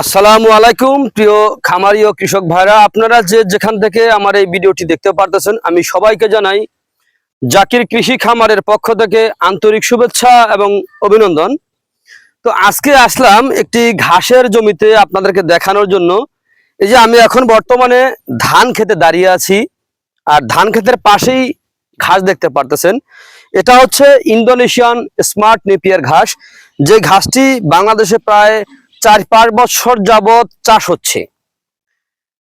আসসালামু আলাইকুম, প্রিয় খামারি ও কৃষক ভাইরা। আপনারা যে যেখান থেকে আমার এই ভিডিওটি দেখতে পারতেছেন, আমি সবাইকে জানাই জাকির কৃষি খামারের পক্ষ থেকে আন্তরিক শুভেচ্ছা এবং অভিনন্দন। তো আজকে আসলাম একটি ঘাসের জমিতে আপনাদেরকে দেখানোর জন্য। এই যে আমি এখন বর্তমানে ধান খেতে দাঁড়িয়ে আছি, আর ধান ক্ষেতের পাশেই ঘাস দেখতে পারতেছেন। এটা হচ্ছে ইন্দোনেশিয়ান স্মার্ট নেপিয়ার ঘাস। যে ঘাসটি বাংলাদেশে প্রায় চার পাঁচ বছর যাবৎ চাষ হচ্ছে।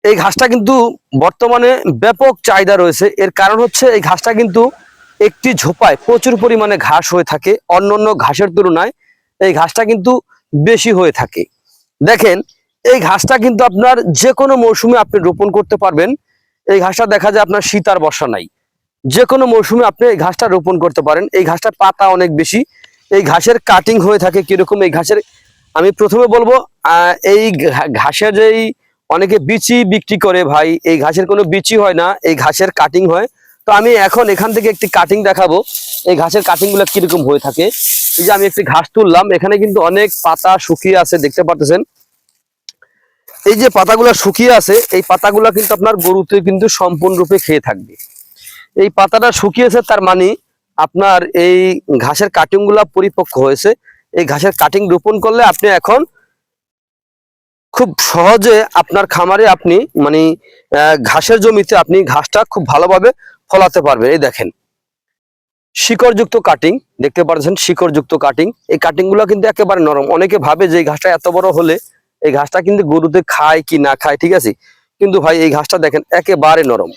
এই ঘাসটা কিন্তু বর্তমানে ব্যাপক চাহিদা রয়েছে। এর কারণ হচ্ছে এই ঘাসটা কিন্তু একটি ঝোপায় প্রচুর পরিমাণে ঘাস হয়ে থাকে। অন্য অন্য ঘাসের তুলনায় এই ঘাসটা কিন্তু বেশি হয়ে থাকে। দেখেন, এই ঘাসটা কিন্তু আপনার যে কোনো মৌসুমে আপনি রোপণ করতে পারবেন। এই ঘাসটা দেখা যায় আপনার শীত আর বর্ষা নাই। যে কোনো মৌসুমে আপনি এই ঘাসটা রোপণ করতে পারেন। এই ঘাসটার পাতা অনেক বেশি। এই ঘাসের কাটিং হয়ে থাকে কীরকম? এই ঘাসের আমি প্রথমে বলব এই ঘাসের যেই অনেকে বিচি বিক্রি করে ভাই, এই ঘাসের কোনো বিচি হয় না, এই ঘাসের কাটিং হয়। তো আমি এখন এখান থেকে একটি কাটিং দেখাবো, এই ঘাসের কাটিংগুলো কীরকম হয়ে থাকে। এই যে আমি একটি ঘাস তুললাম, এখানে কিন্তু অনেক পাতা শুকিয়ে আছে, দেখতে পারতেছেন। এই যে পাতাগুলো শুকিয়ে আছে, এই পাতাগুলো কিন্তু আপনার গরুতে কিন্তু সম্পূর্ণরূপে খেয়ে থাকবে। এই পাতাটা শুকিয়েছে, তার মানে আপনার এই ঘাসের কাটিংগুলা পরিপক্ক হয়েছে। এই ঘাসের কাটিং রোপণ করলে আপনি এখন খুব সহজে আপনার খামারে আপনি মানে ঘাসের জমিতে আপনি ঘাসটা খুব ভালোভাবে ফলাতে পারবেন। এই দেখেন, শিকড়যুক্ত কাটিং দেখতে পাচ্ছেন শিকড়যুক্ত কাটিং এই কাটিংগুলো কিন্তু একেবারে নরম। অনেকে ভাবে যে এই ঘাসটা এত বড় হলে এই ঘাসটা কিন্তু গরুতে খায় কি না খায়, ঠিক আছে? কিন্তু ভাই, এই ঘাসটা দেখেন, একেবারে নরম।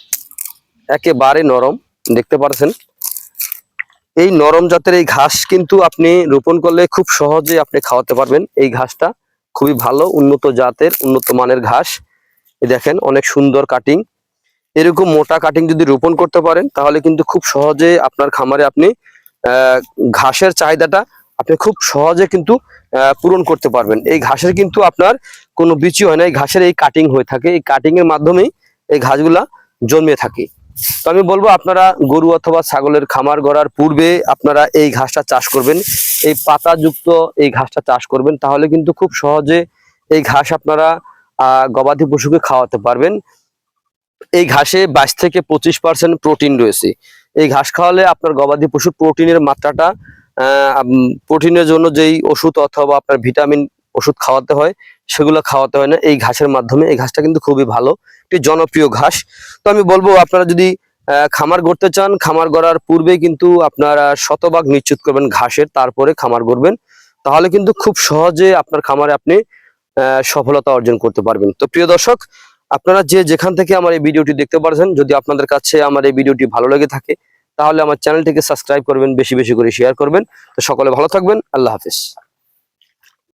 একেবারে নরম, দেখতে পাচ্ছেন এই নরম জাতের এই ঘাস কিন্তু আপনি রোপণ করলে খুব সহজে আপনি খাওয়াতে পারবেন। এই ঘাসটা খুবই ভালো, উন্নত জাতের, উন্নত মানের ঘাস। দেখেন, অনেক সুন্দর কাটিং এরকম মোটা কাটিং যদি রোপণ করতে পারেন, তাহলে কিন্তু খুব সহজে আপনার খামারে আপনি ঘাসের চাহিদাটা আপনি খুব সহজে কিন্তু পূরণ করতে পারবেন। এই ঘাসের কিন্তু আপনার কোনো বিচি হয় না। এই ঘাসের এই কাটিং হয়ে থাকে। এই কাটিং এর মাধ্যমেই এই ঘাসগুলা জন্মে থাকে। তো আমি বলব আপনারা গরু অথবা ছাগলের খামার গড়ার পূর্বে আপনারা এই ঘাসটা চাষ করবেন। এই পাতাযুক্ত এই ঘাসটা চাষ করবেন, তাহলে কিন্তু খুব সহজে এই ঘাস আপনারা গবাদি পশুকে খাওয়াতে পারবেন। এই ঘাসে বাইশ থেকে পঁচিশ পার্সেন্ট প্রোটিন রয়েছে। এই ঘাস খাওয়ালে আপনার গবাদি পশুর প্রোটিনের মাত্রাটা প্রোটিনের জন্য যেই ওষুধ অথবা আপনার ভিটামিন ওষুধ খাওয়াতে হয় সেগুলো খাওয়াতে হয় না। এই ঘাসের মাধ্যমে। এই ঘাসটা কিন্তু খুবই ভালো। একটি জনপ্রিয় ঘাস। তো আমি বলব, আপনারা যদি খামার গড়তে চান, খামার গড়ার পূর্বেই কিন্তু আপনারা শতভাগ নিশ্চিত করবেন ঘাসের, তারপরে খামার গড়বেন। তাহলে কিন্তু খুব সহজে আপনার খামারে আপনি সফলতা অর্জন করতে পারবেন। তো প্রিয় দর্শক, আপনারা যে যেখান থেকে আমার এই ভিডিওটি দেখতে পারছেন, যদি আপনাদের কাছে আমার এই ভিডিওটি ভালো লেগে থাকে, তাহলে আমার চ্যানেলটিকে সাবস্ক্রাইব করবেন, বেশি বেশি করে শেয়ার করবেন। তো সকলে ভালো থাকবেন। আল্লাহ হাফিজ।